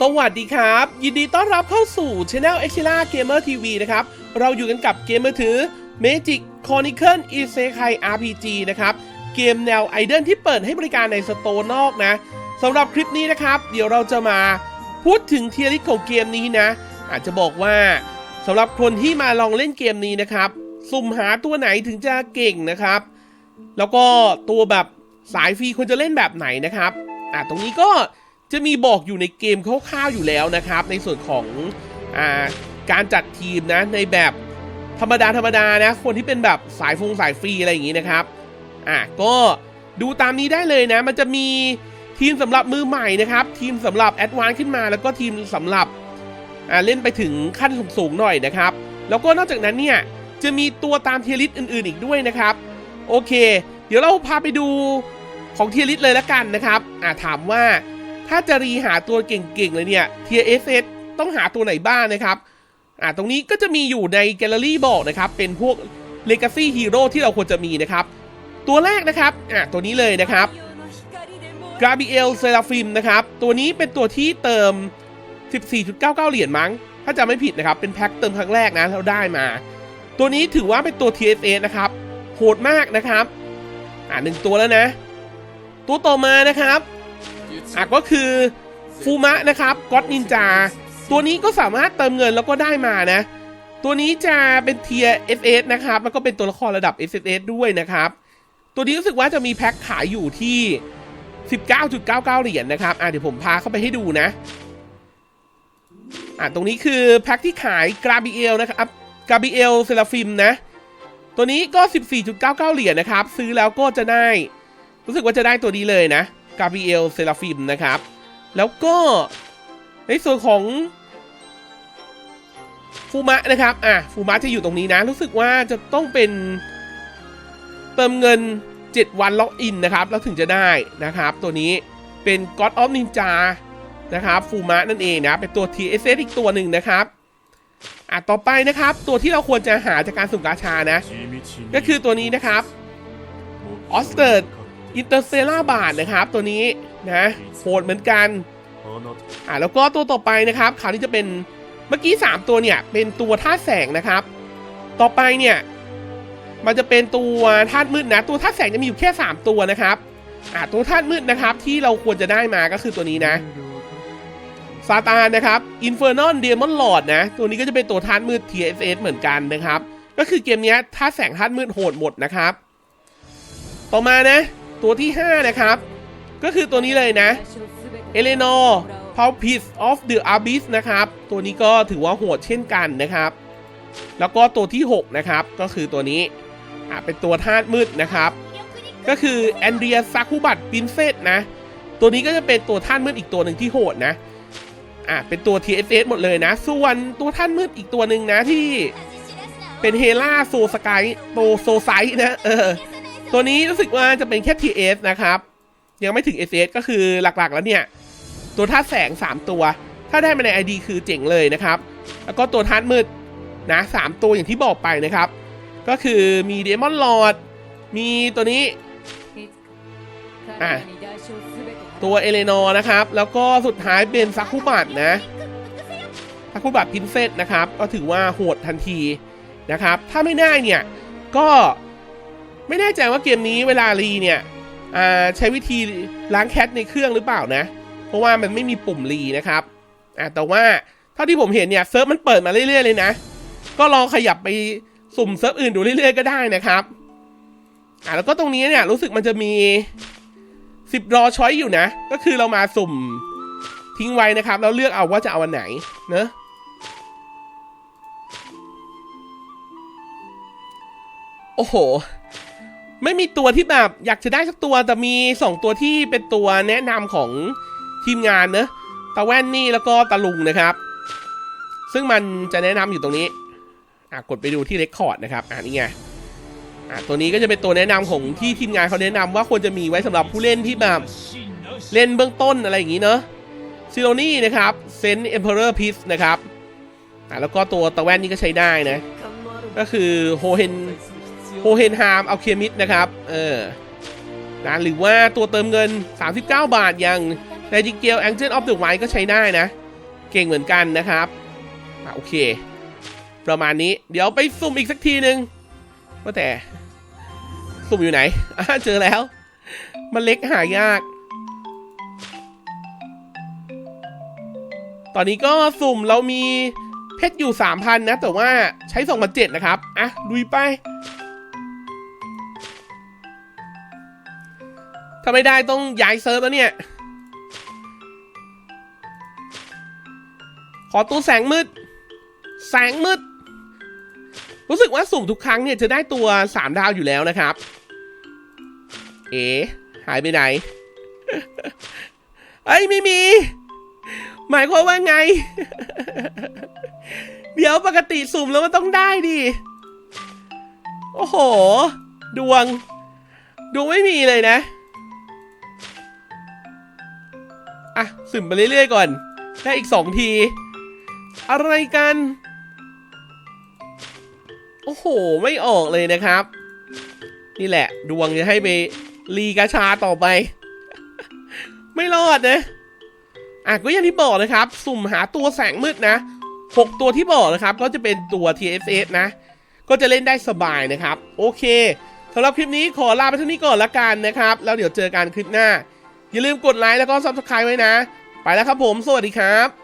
สวัสดีครับ ยินดีต้อนรับเข้าสู่ Channel e x i l a Gamer TV นะครับ เราอยู่กันกับเกมมือถือ Magic Chronicle Isekai RPG นะครับ เกมแนวไอดอลที่เปิดให้บริการในสโตร์นอกนะสำหรับคลิปนี้นะครับ เดี๋ยวเราจะมาพูดถึงเทียริสของเกมนี้นะ อาจจะบอกว่าสำหรับคนที่มาลองเล่นเกมนี้นะครับ สุ่มหาตัวไหนถึงจะเก่งนะครับ แล้วก็ตัวแบบสายฟรีควรจะเล่นแบบไหนนะครับอะตรงนี้ก็ จะมีบอกอยู่ในเกมคร่าวๆอยู่แล้วนะครับ ในส่วนของอ่าการจัดทีมนะในแบบธรรมดาธรรมดานะคนที่เป็นแบบสายฟงสายฟรีอะไรอย่างนี้นะครับอะก็ดูตามนี้ได้เลยนะ มันจะมีทีมสำหรับมือใหม่นะครับ ทีมสำหรับแอดวานซ์ขึ้นมา แล้วก็ทีมสำหรับอ่าเล่นไปถึงขั้นสูงๆหน่อยนะครับ แล้วก็นอกจากนั้นเนี่ยจะมีตัวตามเทียริสอื่นๆอีกด้วยนะครับ โอเค เดี๋ยวเราพาไปดูของเทียริสเลยละกันนะครับอ่าถามว่า ถ้าจะรีหาตัวเก่งๆเลยเนี่ยเทียเอสต้องหาตัวไหนบ้างนะครับ อ่า ตรงนี้ก็จะมีอยู่ในแกลเลอรี่บอกนะครับ เป็นพวก Legacy Hero ที่เราควรจะมีนะครับ ตัวแรกนะครับ อ่า ตัวนี้เลยนะครับกราบิเอลเซราฟิมนะครับ ตัวนี้เป็นตัวที่เติม 14.99 เหรียญมั้ง ถ้าจำไม่ผิดนะครับ เป็นแพ็คเติมครั้งแรกนะเราได้มา ตัวนี้ถือว่าเป็นตัว TSA นะครับ โหดมากนะครับ อ่าหนึ่งตัวแล้วนะ ตัวต่อมานะครับ อะก็คือฟูมะนะครับก็ d นินจาตัวนี้ก็สามารถเติมเงินแล้วก็ได้มานะ ตัวนี้จะเป็นเทีย SS นะครับ แล้วก็เป็นตัวละครระดับ SSS ด้วยนะครับ ตัวนี้รู้สึกว่าจะมีแพ็คขายอยู่ที่ 19.99 เหรียญนะครับ อะเดี๋ยวผมพาเข้าไปให้ดูนะ อะตรงนี้คือแพ็คที่ขายกราบิเอลนะครับกราบิเอลเซราฟิมนะ ตัวนี้ก็ 14.99 เหรียญนะครับ ซื้อแล้วก็จะได้ รู้สึกว่าจะได้ตัวนี้เลยนะ กาบ i เอลเซราฟิมนะครับ แล้วก็ในส่วนของฟูมะนะครับอะฟูมะจะอยู่ตรงนี้นะ รู้สึกว่าจะต้องเป็นเติมเงิน 7 วันล็อกอินนะครับ แล้วถึงจะได้นะครับ ตัวนี้เป็น God of Ninja นะครับฟูมะนั่นเองนะ เป็นตัว TSS อีกตัวหนึ่งนะครับอะต่อไปนะครับ ตัวที่เราควรจะหาจากการสุ่มกาชานะ ก็คือตัวนี้นะครับออสเตอร์ อินเตอร์เซล่าบาทนะครับตัวนี้นะโหดเหมือนกันอ่าแล้วก็ตัวต่อไปนะครับคราวนี้จะเป็นเมื่อกี้ 3 ตัวเนี่ยเป็นตัวธาตุแสงนะครับ ต่อไปเนี่ยมันจะเป็นตัวธาตุมืดนะ ตัวธาตุแสงจะมีอยู่แค่ 3 ตัวนะครับอ่าตัวธาตุมืดนะครับที่เราควรจะได้มาก็คือตัวนี้นะซาตานนะครับอินเฟอร์นอลเดมอนลอดนะ ตัวนี้ก็จะเป็นตัวธาตุมืด TSS เหมือนกันนะครับ ก็คือเกมนี้ธาตุแสงธาตุมืดโหดหมดนะครับ ต่อมานะ ตัวที่ 5 นะครับ ก็คือตัวนี้เลยนะเอเลนอร์พาวพิสออฟเดอะอาร์บิสนะครับ ตัวนี้ก็ถือว่าโหดเช่นกันนะครับ แล้วก็ตัวที่ 6 นะครับ ก็คือตัวนี้อ่าเป็นตัวธาตุมืดนะครับ ก็คือแอนเดรียซาคุบัตปินเซตนะ ตัวนี้ก็จะเป็นตัวธาตุมืดอีกตัวหนึ่งที่โหดนะอ่าเป็นตัว TSS หมดเลยนะ ส่วนตัวธาตุมืดอีกตัวหนึ่งนะที่เป็นเฮล่าโซสกายโตโซไซนะเออ ตัวนี้รู้สึกว่าจะเป็นแค่ TS นะครับ ยังไม่ถึง SS ก็คือหลักๆแล้วเนี่ย ตัวธาตุแสง 3 ตัว ถ้าได้มาใน ID คือเจ๋งเลยนะครับ แล้วก็ตัวธาตุมืดนะสามตัวอย่างที่บอกไปนะครับ ก็คือมีเดมอนลอดมีตัวนี้อะตัวเอเลนอร์นะครับ แล้วก็สุดท้ายเป็นซักคุบัตนะซักคุบัตพินเซตนะครับ ก็ถือว่าโหดทันทีนะครับ ถ้าไม่ได้เนี่ย ก็ ไม่แน่ใจว่าเกมนี้เวลารีเนี่ยใช้วิธีล้างแคทในเครื่องหรือเปล่านะ เพราะว่ามันไม่มีปุ่มรีนะครับแต่ว่าเท่าที่ผมเห็นเนี่ยเซิร์ฟมันเปิดมาเรื่อยๆเลยนะ ก็ลองขยับไปสุ่มเซิร์ฟอื่นดูเรื่อยๆก็ได้นะครับอ่าแล้วก็ตรงนี้เนี่ยรู้สึกมันจะมีสิบรอช้อยอยู่นะ ก็คือเรามาสุ่มทิ้งไว้นะครับ แล้วเลือกเอาว่าจะเอาอันไหนเนะโอ้โห ไม่มีตัวที่แบบอยากจะได้สักตัวแต่มีสองตัวที่เป็นตัวแนะนำของทีมงานเนอะตาแว่นนี่แล้วก็ตาลุงนะครับ ซึ่งมันจะแนะนำอยู่ตรงนี้อะกดไปดูที่เรคคอร์ดนะครับอ่านี่ไงอะตัวนี้ก็จะเป็นตัวแนะนำของที่ทีมงานเขาแนะนำว่าควรจะมีไว้สำหรับผู้เล่นที่แบบเล่นเบื้องต้นอะไรอย่างนี้เนอะซิโรนี่นะครับเซนเอ็มเพอเรอร์พีซนะครับอะแล้วก็ตัวตะแว่นนี่ก็ใช้ได้นะก็คือโฮเฮน โฮเฮนฮามเอาเคมิดนะครับเออนะหรือว่าตัวเติมเงิน 39 บาทอย่างไนจิเกลแองเจิลออฟเดอะไวก็ใช้ได้นะ เก่งเหมือนกันนะครับอะโอเค ประมาณนี้เดี๋ยวไปสุ่มอีกสักทีหนึ่งว่าแต่ สุ่มอยู่ไหนอะเจอแล้ว มันเล็กหายาก ตอนนี้ก็สุ่มเรามีเพชรอยู่ 3,000 นะ แต่ว่าใช้2,700นะครับ อะลุยไป ถ้าไม่ได้ต้องย้ายเซิร์ฟแล้วเนี่ย ขอตัวแสงมืด แสงมืด รู้สึกว่าสุ่มทุกครั้งเนี่ยจะได้ตัว3ดาวอยู่แล้วนะครับ เอ๋หายไปไหน เอ้ยไม่มี หมายความว่าไง เดี๋ยวปกติสุ่มแล้วมันต้องได้ดิ โอ้โห ดวง ดวงไม่มีเลยนะ อะสุ่มไปเรื่อยๆก่อน ได้อีกสองที อะไรกัน โอ้โห ไม่ออกเลยนะครับ นี่แหละ ดวงจะให้ไปรีกาชาต่อไป ไม่รอดนะอะก็อย่างที่บอกนะครับ สุ่มหาตัวแสงมืดนะหกตัวที่บอกนะครับ ก็จะเป็นตัว TFS นะ ก็จะเล่นได้สบายนะครับ โอเคสำหรับคลิปนี้ขอลาไปเท่านี้ก่อนละกันนะครับ แล้วเดี๋ยวเจอกันคลิปหน้า อย่าลืมกดไลค์แล้วก็ซับสไครต์ไว้นะ ไปแล้วครับผม สวัสดีครับ